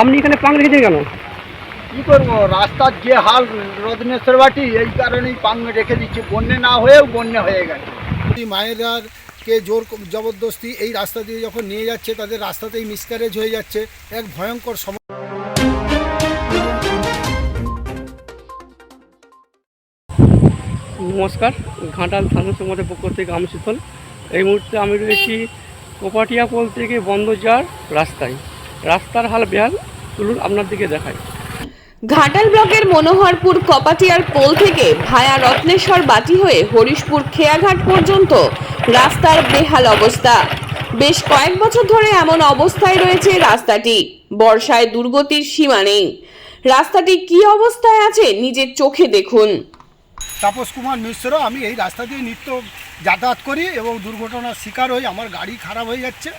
আপনি এখানে পাং রেখেছেন কেন? কি করব? রাস্তার যে হাল রত্নেশ্বর বাটি এই কারণেই পাং রেখে দিচ্ছি। বন্যে না হয়েও বন্যা হয়ে গেছে। মায়েরাকে জোর জবরদস্তি এই রাস্তা দিয়ে যখন নিয়ে যাচ্ছে তাদের রাস্তাতেই মিসক্যারেজ হয়ে যাচ্ছে। এক ভয়ঙ্কর সমস্যা নমস্কার ঘাটাল থানা সমাজের পক্ষ থেকে আমি শীতল এই মুহূর্তে আমি রয়েছি কোপাটিয়া পোল থেকে বন্ধ যাওয়ার রাস্তায়। রাস্তার হাল বেহাল চলুন আপনার দিকে দেখাই। ঘাটাল ব্লকের মনোহরপুর কপাটিয়ার পোল থেকে ভায়া রত্নেশ্বর বাটি হয়ে হরিশপুর খেয়াঘাট পর্যন্ত রাস্তার বেহাল অবস্থা। বেশ কয়েক বছর ধরে এমন অবস্থায় রয়েছে রাস্তাটি। বর্ষায় দুর্গতির সীমা নেই। রাস্তাটি কি অবস্থায় আছে নিজের চোখে দেখুন। তাপস কুমার মিশ্র আমি এই রাস্তা দিয়ে নিত্য যাতায়াত করি এবং দুর্ঘটনার শিকার হই আমার গাড়ি খারাপ হয়ে যাচ্ছে।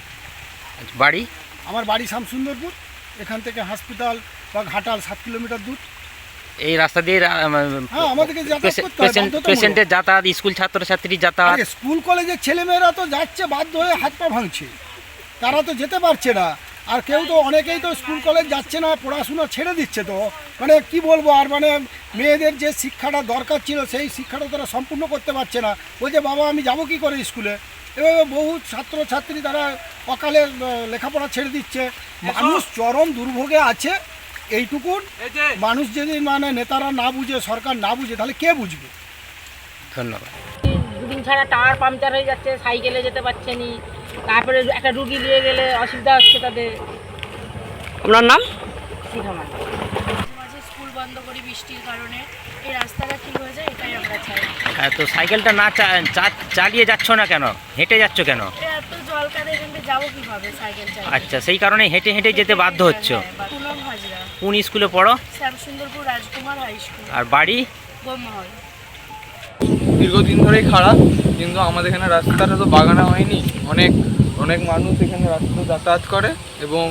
বাড়ি? আমার বাড়ি শ্যামসুন্দরপুর এখান থেকে হসপিটাল বা ঘাটাল সাত কিলোমিটার দূর। এই রাস্তা দিয়ে করতে হয় বাধ্যতামূলক। পেশেন্টের যাতায়াত স্কুল ছাত্রছাত্রী যাতায়াত। স্কুল কলেজের ছেলেমেয়েরা তো যাচ্ছে বাধ্য হয়ে হাত পা ভাঙছে। তারা তো যেতে পারছে না। আর কেউ তো অনেকেই তো স্কুল কলেজ যাচ্ছে না পড়াশোনা ছেড়ে দিচ্ছে তো। মানে কি বলব আর মানে মেয়েদের যে শিক্ষাটা দরকার ছিল সেই শিক্ষাটা তারা সম্পূর্ণ করতে পারছে না। বলছে বাবা আমি যাব কি করে স্কুলে? এভাবে বহু ছাত্রছাত্রী তারা অকালে লেখাপড়া ছেড়ে দিচ্ছে। মানুষ চরম দুর্ভোগে আছে। এইটুকুন মানুষ যদি মানে নেতারা না বুঝে সরকার না বুঝে তাহলে কে বুঝবে? ধন্যবাদ। দুদিন ছাড়া টায়ার পাংচার হয়ে যাচ্ছে সাইকেলে যেতে পারছে নি। তারপরে একটা রুগী নিয়ে গেলে অসুবিধা হচ্ছে তাদের। আপনার নাম? শিখামান বন্ধ করি বৃষ্টির কারণে। এই রাস্তাটা ঠিক হয়ে যায় এটাই আমরা চাই। হ্যাঁ, তো সাইকেলটা না চালিয়ে যাচ্ছ না কেন? হেঁটে যাচ্ছ কেন? এত জল কাদে এখান যাব কীভাবে সাইকেল চালিয়ে? আচ্ছা সেই কারণে হেঁটে হেঁটে যেতে বাধ্য হচ্ছ। হ্যাঁ, কোন স্কুলে পড়ো? Shyamsundarpur Rajkumar high school. আর বাড়ি? গোমহল। দীর্ঘদিন ধরেই খারাপ কিন্তু আমাদের এখানে রাস্তাটা তো বাগানো হয়নি। অনেক অনেক মানুষ এখানে রাস্তা যাতায়াত করে এবং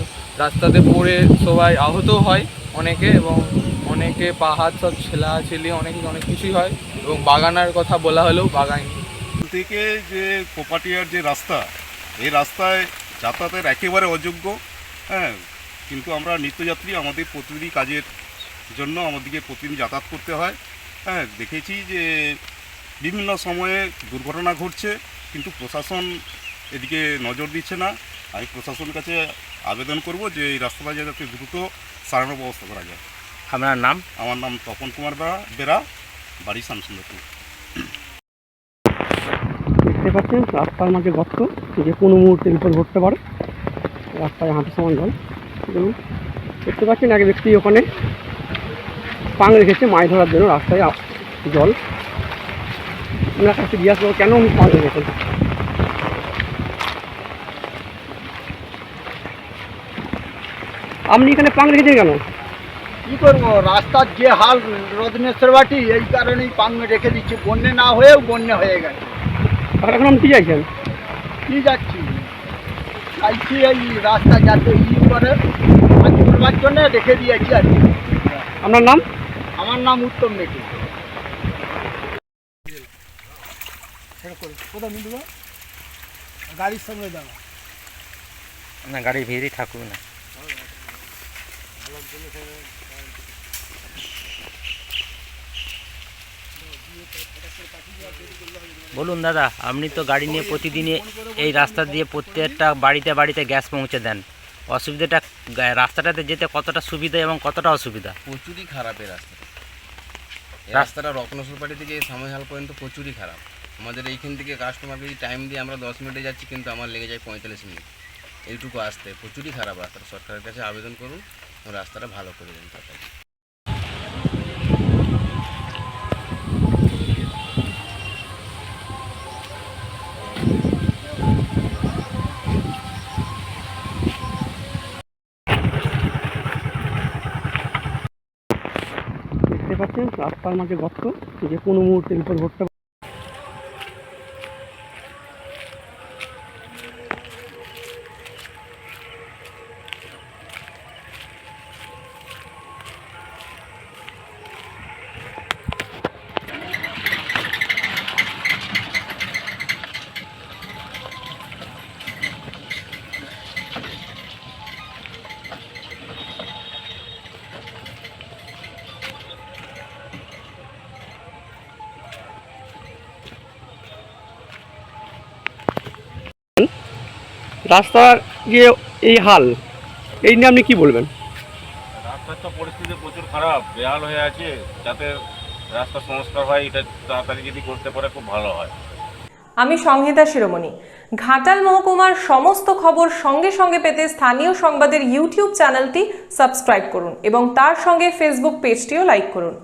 রাস্তাতে পড়ে সবাই আহত হয় অনেকে এবং অনেকে পাহাড় সব ছেলা ছেলে অনেক অনেক কিছুই হয় এবং বাগানার কথা বলা হলেও বাগান। থেকে যে কোপাটিয়ার যে রাস্তা, এই রাস্তায় যাতায়াতের একেবারে অযোগ্য হ্যাঁ কিন্তু আমরা নিত্যযাত্রী আমাদের প্রতিদিনই কাজের জন্য আমাদেরকে প্রতিদিন যাতায়াত করতে হয়। হ্যাঁ দেখেছি যে বিভিন্ন সময়ে দুর্ঘটনা ঘটছে, কিন্তু প্রশাসন এদিকে নজর দিচ্ছে না। আমি প্রশাসনের কাছে আবেদন করব যে এই রাস্তাটা যাতে দ্রুত সারানোর ব্যবস্থা করা যায়। আপনার নাম? আমার নাম তপন কুমার বেরা বেরা বাড়ি শামসুন্দরপুর দেখতে পাচ্ছেন রাস্তার মাঝে গর্ত যে কোনো মুহূর্তে বিপদ ঘটতে পারে। রাস্তায় হাঁটু সমান জল দেখুন দেখতে পাচ্ছেন এক ব্যক্তি ওখানে পাং রেখেছে মাছ ধরার জন্য রাস্তায় জল। ওনার কাছে জিজ্ঞাসা করব কেন উনি পাং রেখেছেন? আপনি এখানে পাং রেখেছেন কেন? কি করব? রাস্তার যে হাল রত্নেশ্বর বাটি এই কারণেই পাং রেখে দিচ্ছি। বন্যে না হয়েও বন্যা হয়ে গেছে। আর এখন আপনি কি চাইছেন? কি যাচ্ছি? চাইছি এই রাস্তা যাতে ই করে কাজ করবার জন্য রেখে দিয়েছি আর কি। আপনার নাম? আমার নাম উত্তম মেটে? গাড়ির সামনে দাঁড়া না গাড়ির ভিড়ই থাকুক না? বলুন দাদা আপনি তো গাড়ি নিয়ে প্রতিদিনই এই রাস্তা দিয়ে প্রত্যেকটা বাড়িতে বাড়িতে গ্যাস পৌঁছে দেন। অসুবিধাটা রাস্তাটাতে যেতে কতটা সুবিধা এবং কতটা অসুবিধা? প্রচুরই খারাপ এই রাস্তাটা। রাস্তাটা রত্নসরপাটি থেকে সাময়হাল পর্যন্ত প্রচুরই খারাপ। আমাদের এইখান থেকে কাস্টমারকে যদি টাইম দিয়ে আমরা দশ মিনিটে যাচ্ছি কিন্তু আমার লেগে যায় পঁয়তাল্লিশ মিনিট। এইটুকু আসতে। প্রচুরই খারাপ রাস্তাটা। সরকারের কাছে আবেদন করুন রাস্তাটা ভালো করে দিন তাড়াতাড়ি। দেখতে পাচ্ছেন রাস্তার মাঝে গর্ত যে কোনো মুহূর্তে বিপদ ঘটতে রাস্তার যে এই হাল এই নিয়ে আপনি কি বলবেন? রাস্তার তো পরিস্থিতি প্রচুর খারাপ বেহাল হয়ে আছে যাতে রাস্তা সংস্কার হয় এটা তাড়াতাড়ি যদি করতে পারে খুব ভালো হয়। আমি সংহিতা শিরোমণি। ঘাটাল মহকুমার সমস্ত খবর সঙ্গে সঙ্গে পেতে স্থানীয় সংবাদের ইউটিউব চ্যানেলটি সাবস্ক্রাইব করুন এবং তার সঙ্গে ফেসবুক পেজটিও লাইক করুন।